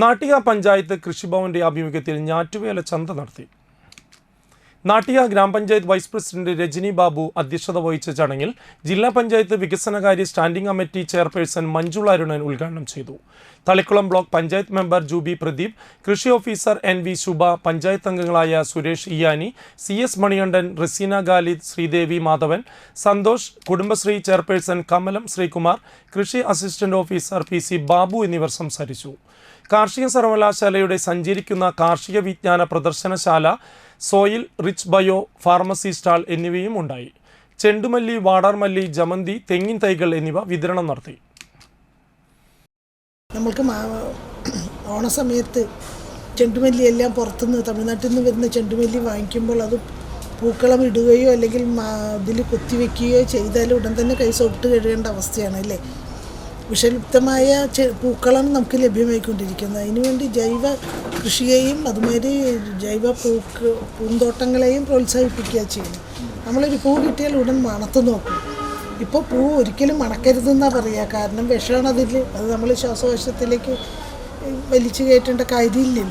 നാട്ടിക പഞ്ചായത്ത് കൃഷിഭവന്റെ ആഭിമുഖ്യത്തിൽ ഞാറ്റുവേല ചന്ത നടത്തി. നാട്ടിക ഗ്രാമപഞ്ചായത്ത് വൈസ് പ്രസിഡന്റ് രജനി ബാബു അധ്യക്ഷത വഹിച്ച ചടങ്ങിൽ ജില്ലാ പഞ്ചായത്ത് വികസനകാര്യ standing committee chairperson Manjula Arunan ഉദ്ഘാടനം ചെയ്തു. തളിക്കുളം ബ്ലോക്ക് പഞ്ചായത്ത് മെമ്പർ ജൂബി പ്രദീപ് കൃഷി officer N V Shubha panchayat അംഗങ്ങളായ Suresh Iyani C S Manikandan Raseena Galid Sreedevi Madhavan Santhosh Kudumbashree chairperson Kamalam Sreekumar കൃഷി assistant officer P C Babu എന്നിവർ സംസാരിച്ചു. കാർഷിക സർവകലാശാലയുടെ സഞ്ചരിക്കുന്ന കാർഷിക വിജ്ഞാന പ്രദർശനശാല soil rich bio pharmacy stall എന്നിവയും ഉണ്ടായി. ചെണ്ടുമല്ലി വാടാർമല്ലി ജമന്തി തെങ്ങിൻ തൈകൾ എന്നിവ വിതരണം നടത്തി. നമ്മൾക്ക് ഓണസമയത്ത് ചെണ്ടുമല്ലി എല്ലാം പുറത്തുനിന്ന് തമിഴ്നാട്ടിൽ നിന്ന് വരുന്ന ചെണ്ടുമല്ലി വാങ്ങിക്കുമ്പോൾ അത് പൂക്കളം ഇടുകയോ അല്ലെങ്കിൽ ഇതിൽ കുത്തിവെക്കുകയോ ചെയ്താൽ ഉടൻ തന്നെ കൈ സോപ്പിട്ട് കഴുകേണ്ട അവസ്ഥയാണ് അല്ലേ? വിഷലിപ്തമായ പൂക്കളാണ് നമുക്ക് ലഭ്യമായിക്കൊണ്ടിരിക്കുന്നത് അതിനുവേണ്ടി ജൈവ കൃഷിയെയും അതുമാതിരി ജൈവ പൂക്ക് പൂന്തോട്ടങ്ങളെയും പ്രോത്സാഹിപ്പിക്കുക ചെയ്യണം നമ്മളൊരു പൂ കിട്ടിയാൽ ഉടൻ മണത്ത് നോക്കും. ഇപ്പോൾ പൂ ഒരിക്കലും മണക്കരുതെന്നാണ് പറയുക കാരണം വിഷമാണ് അതിൽ അത് നമ്മൾ ശ്വാസകോശത്തിലേക്ക് വലിച്ചു കയറ്റേണ്ട കാര്യമില്ലല്ലോ.